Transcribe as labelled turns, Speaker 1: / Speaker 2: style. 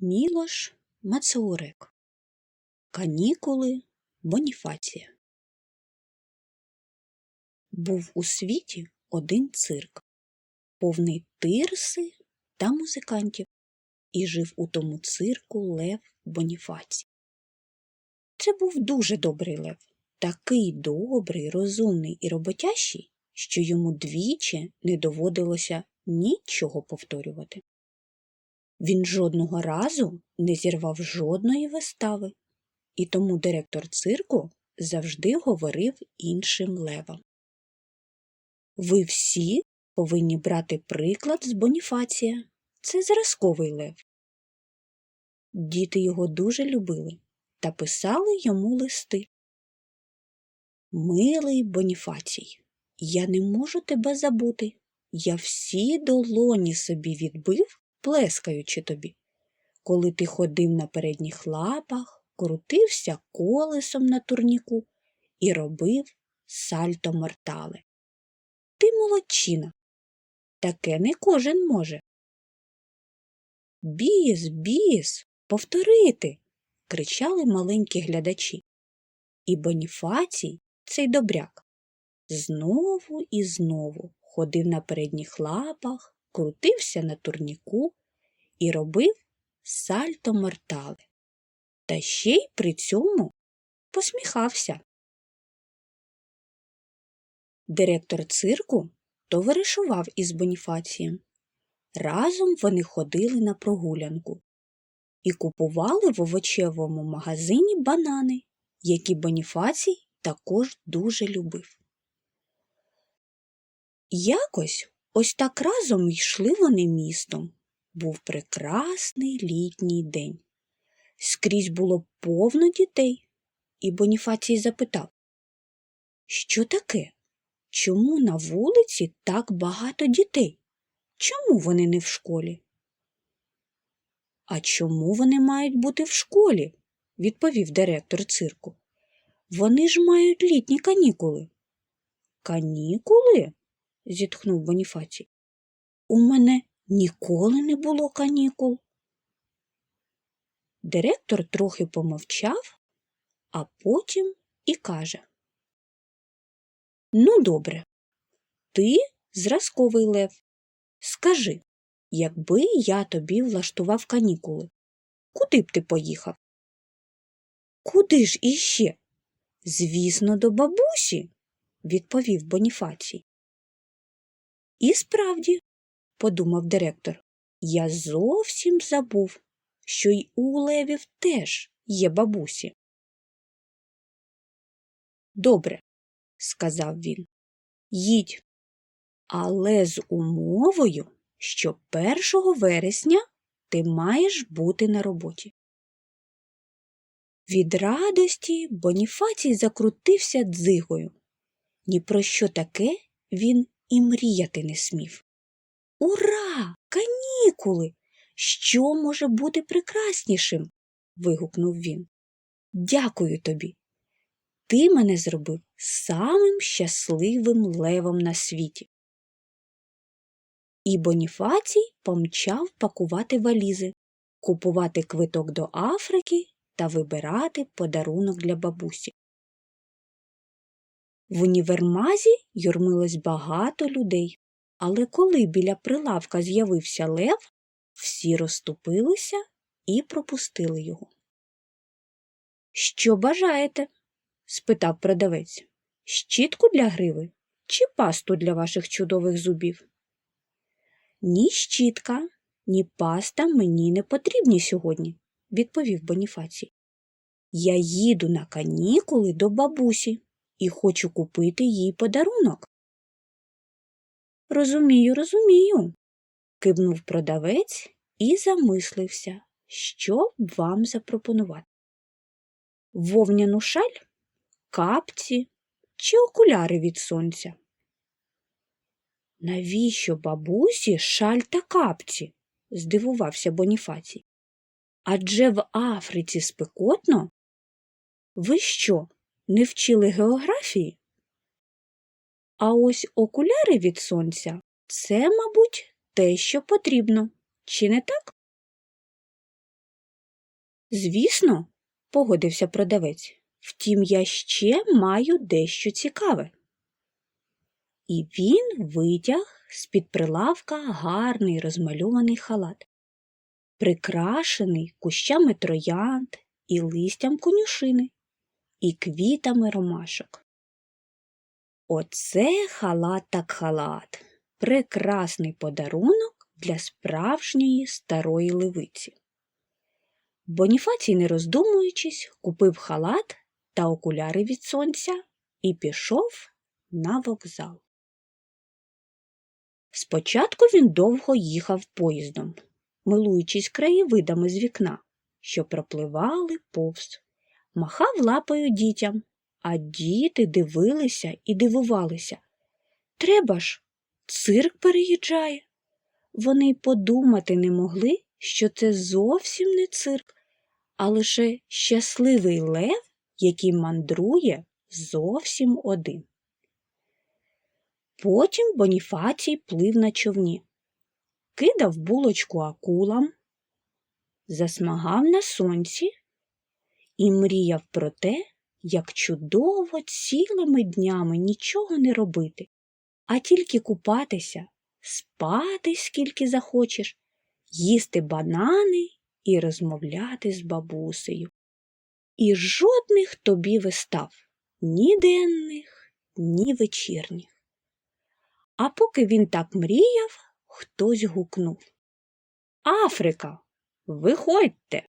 Speaker 1: Мілош Мацеурек Канікули Боніфація Був у світі один цирк, повний тирси та музикантів, і жив у тому цирку Лев Боніфацій. Це був дуже добрий лев, такий добрий, розумний і роботящий, що йому двічі не доводилося нічого повторювати. Він жодного разу не зірвав жодної вистави, і тому директор цирку завжди говорив іншим левам. Ви всі повинні брати приклад з Боніфація. Це зразковий лев. Діти його дуже любили та писали йому листи. Милий Боніфацій, я не можу тебе забути. Я всі долоні собі відбив, плескаючи тобі. Коли ти ходив на передніх лапах, крутився колесом на турніку і робив сальто мортале. Ти молодчина. Таке не кожен може. Біс, біс, повторити. кричали маленькі глядачі. І Боніфацій, цей добряк, знову і знову ходив на передніх лапах, крутився на турніку і робив сальто мортале. Та ще й при цьому посміхався. Директор цирку товаришував із Боніфацієм. Разом вони ходили на прогулянку і купували в овочевому магазині банани, які Боніфацій також дуже любив. Якось ось так разом йшли вони містом. Був прекрасний літній день. Скрізь було повно дітей, і Боніфацій запитав, що таке? Чому на вулиці так багато дітей? Чому вони не в школі? А чому вони мають бути в школі? відповів директор цирку. Вони ж мають літні канікули. Канікули? Зітхнув Боніфацій. У мене ніколи не було канікул. Директор трохи помовчав, а потім і каже Ну, добре, ти зразковий лев. Скажи, якби я тобі влаштував канікули, куди б ти поїхав? Куди ж іще? Звісно, до бабусі, відповів Боніфацій. І справді, подумав директор, я зовсім забув, що й у левів теж є бабусі. Добре, сказав він, їдь, але з умовою, що 1 вересня ти маєш бути на роботі. Від радості Боніфацій закрутився дзигою. Ні про що таке він і мріяти не смів. Ура! Канікули! Що може бути прекраснішим? вигукнув він. Дякую тобі. Ти мене зробив самим щасливим левом на світі. І Боніфацій помчав пакувати валізи, купувати квиток до Африки та вибирати подарунок для бабусі. В універмазі юрмилось багато людей, але коли біля прилавка з'явився лев, всі розступилися і пропустили його. Що бажаєте? спитав продавець. Щітку для гриви чи пасту для ваших чудових зубів? Ні щітка, ні паста мені не потрібні сьогодні, відповів Боніфацій. Я їду на канікули до бабусі і хочу купити їй подарунок. Розумію, розумію, кивнув продавець і замислився, що вам запропонувати. Вовняну шаль, капці чи окуляри від сонця. Навіщо бабусі шаль та капці? здивувався Боніфацій. Адже в Африці спекотно. Ви що, не вчили географії? А ось окуляри від сонця це, мабуть, те, що потрібно, чи не так? Звісно, погодився продавець. Втім, я ще маю дещо цікаве. І він витяг з-під прилавка гарний розмальований халат, прикрашений кущами троянд і листям конюшини, і квітами ромашок. Оце халат так халат, прекрасний подарунок для справжньої старої левиці. Боніфацій, не роздумуючись, купив халат та окуляри від сонця і пішов на вокзал. Спочатку він довго їхав поїздом, милуючись краєвидами з вікна, що пропливали повз, махав лапою дітям, а діти дивилися і дивувалися. Треба ж, цирк переїжджає. Вони й подумати не могли, що це зовсім не цирк, а лише щасливий лев, який мандрує зовсім один. Потім Боніфацій плив на човні, кидав булочку акулам, засмагав на сонці і мріяв про те, як чудово цілими днями нічого не робити, а тільки купатися, спати скільки захочеш, їсти банани і розмовляти з бабусею. І жодних тобі вистав ні денних, ні вечірніх. А поки він так мріяв, хтось гукнув Африка, виходьте.